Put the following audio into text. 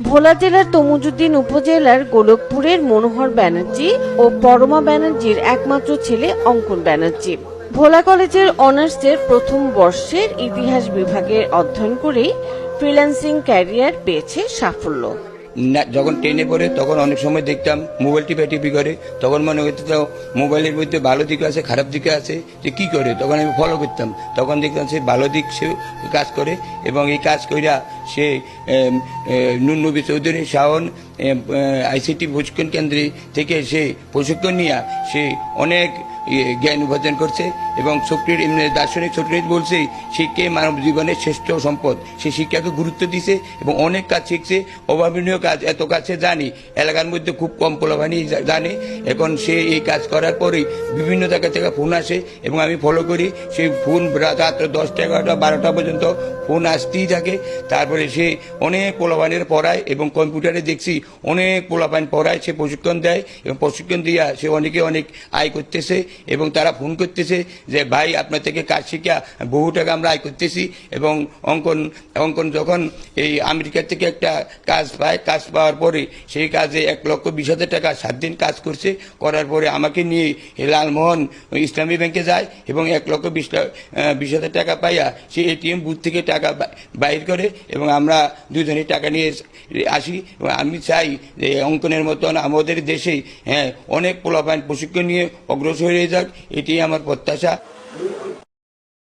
ভোলা জেলার তমুজুদ্দিন উপজেলার গোলকপুরের মনোহর ব্যানার্জি ও পরমা ব্যানার্জির একমাত্র ছেলে অঙ্কন ব্যানার্জি। ভোলা কলেজের অনার্সের প্রথম বর্ষের ইতিহাস বিভাগের অধ্যয়ন করেই ফ্রিল্যান্সিং ক্যারিয়ার পেয়েছে সাফল্য। যখন ট্রেনে পড়ে, তখন অনেক সময় দেখতাম মোবাইল টিপা টিপি করে। তখন মনে তো মোবাইলের মধ্যে ভালো দিক আছে, খারাপ দিকে আছে, যে কি করে? তখন আমি ফলো করতাম। তখন দেখতাম সে ভালো দিক সে কাজ করে এবং এই কাজ কইরা সে নুনবী চৌধুরী শাওন আইসিটি প্রশিক্ষণ কেন্দ্রে থেকে সে প্রশিক্ষণ নিয়ে সে অনেক জ্ঞান উপার্জন করছে এবং সক্রিয় দার্শনিক সক্রিয় বলছে শিক্ষাই মানব জীবনের শ্রেষ্ঠ সম্পদ? সে শিক্ষাকে গুরুত্ব দিছে এবং অনেক কাজ শিখছে। অভাবনীয় কাজ, এত কাছে জানি। এলাকার মধ্যে খুব কম পোলাভানি জানে। এখন সে এই কাজ করার পরেই বিভিন্ন জায়গা থেকে ফোন আসে এবং আমি ফলো করি। সেই ফোন রাত্র দশটা, এগারোটা, বারোটা পর্যন্ত ফোন আসতেই থাকে। তারপরে সে অনেক পোলাপানের পড়ায় এবং কম্পিউটারে দেখছি অনেক পোলাপান পড়ায় সে প্রশিক্ষণ দেয় এবং প্রশিক্ষণ দিয়া সে অনেকে অনেক আয় করতেছে। এবং তারা ফোন করতেছে যে, ভাই, আপনার থেকে কাজ শিখা বহু টাকা আমরা আয় করতেছি। এবং অঙ্কন অঙ্কন যখন এই আমেরিকা থেকে একটা কাজ পায়, কাজ পাওয়ার পরে সেই কাজে এক লক্ষ বিশ হাজার টাকা সাত দিন কাজ করছে। করার পরে আমাকে নিয়ে লালমোহন ইসলামী ব্যাংকে যায় এবং এক লক্ষ বিশ বিশ হাজার টাকা পাইয়া সে এটিএম বুথ থেকে টাকা বাইর করে এবং আমরা দুজনে টাকা নিয়ে আসি। এবং আমি চাই যে অঙ্কনের মতন আমাদের দেশে হ্যাঁ অনেক পোলাপান প্রশিক্ষণ নিয়ে অগ্রসর হয়ে যাক এটি আমার প্রত্যাশা।